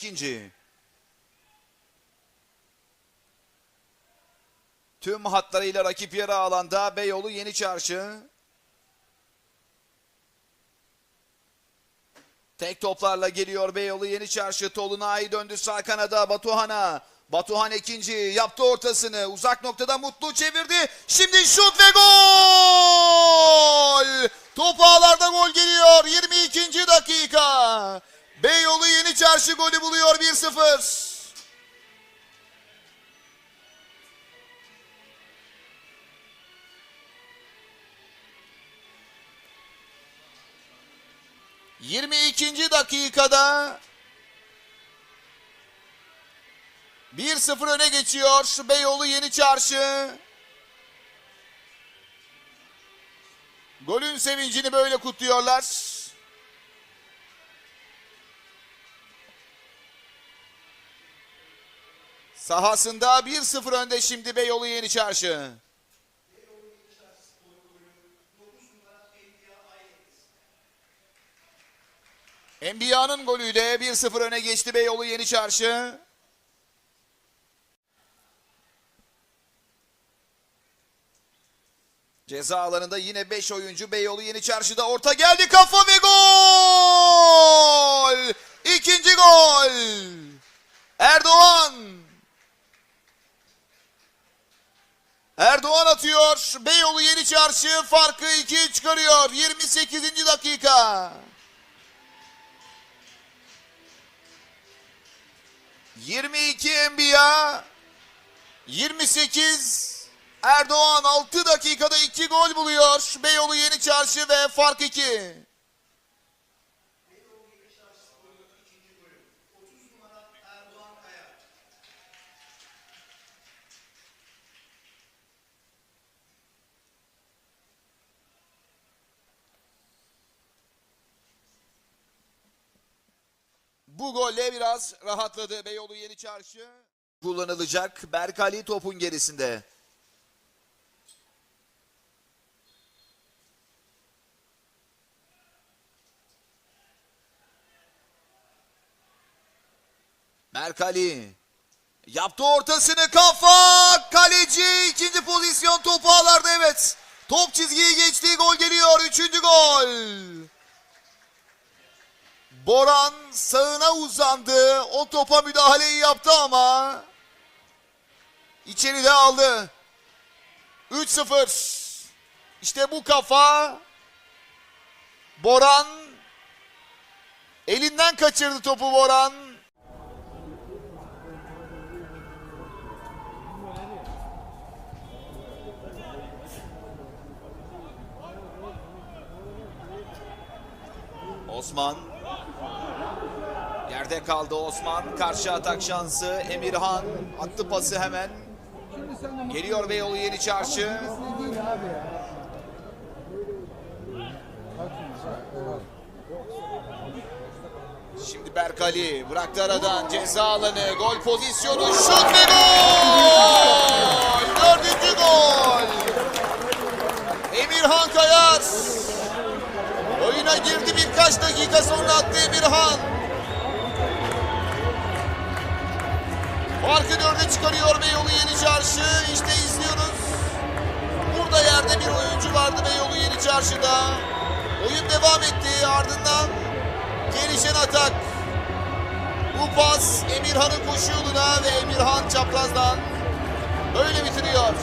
ikinci. Tüm hatlarıyla rakip yarı alanda Beyoğlu Yeni Çarşı. Tek toplarla geliyor Beyoğlu Yeni Çarşı. Tolunay döndü sağ kanada Batuhan'a. Batuhan ikinci yaptı ortasını. Uzak noktada Mutlu çevirdi. Şimdi şut ve gol! Top ağlarda gol geliyor. 22. dakika. Beyoğlu Yeni Çarşı golü buluyor 1-0. Yirmi ikinci dakikada 1-0 öne geçiyor Beyoğlu Yeni Çarşı. Golün sevincini böyle kutluyorlar. Sahasında 1-0 önde şimdi Beyoğlu Yeni Çarşı. Enbiya'nın golüyle 1-0 öne geçti Beyoğlu Yeni Çarşı. Ceza alanında yine 5 oyuncu Beyoğlu Yeni Çarşı'da orta geldi kafa ve gol! İkinci gol! Erdoğan! Erdoğan atıyor. Beyoğlu Yeni Çarşı farkı 2'ye çıkarıyor. 28. dakika. 22 Enbiya 28 Erdoğan 6 dakikada 2 gol buluyor. Beyoğlu Yeni Çarşı ve fark 2. Bu golle biraz rahatladı Beyoğlu Yeni Çarşı. Kullanılacak Berkali topun gerisinde. Merkali yaptı ortasını kafa kaleci ikinci pozisyon topu ağlarda evet. Top çizgiyi geçtiği gol geliyor üçüncü gol. Boran sağına uzandı. O topa müdahaleyi yaptı ama içeride aldı. 3-0. İşte bu kafa Boran elinden kaçırdı topu Boran. Osman Yerde kaldı Osman. Karşı atak şansı. Emirhan attı pası hemen. Geliyor Beyoğlu Yeni Çarşı. Şimdi Berkali bıraktı aradan ceza alanı. Gol pozisyonu. Şut ve gol! Farkı dörde çıkarıyor Beyoğlu Yeni Çarşı. İşte izliyoruz. Burada yerde bir oyuncu vardı Beyoğlu Yeni Çarşı'da. Oyun devam etti. Ardından gelişen atak. Bu pas Emirhan'ın koşu yoluna ve Emirhan çaprazdan böyle bitiriyor.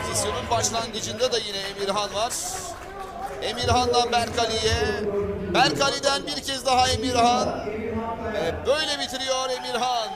Pozisyonun başlangıcında da yine Emirhan var. Emirhan'dan Berkali'ye. Berkali'den bir kez daha Emirhan. Ve böyle bitiriyor Emirhan.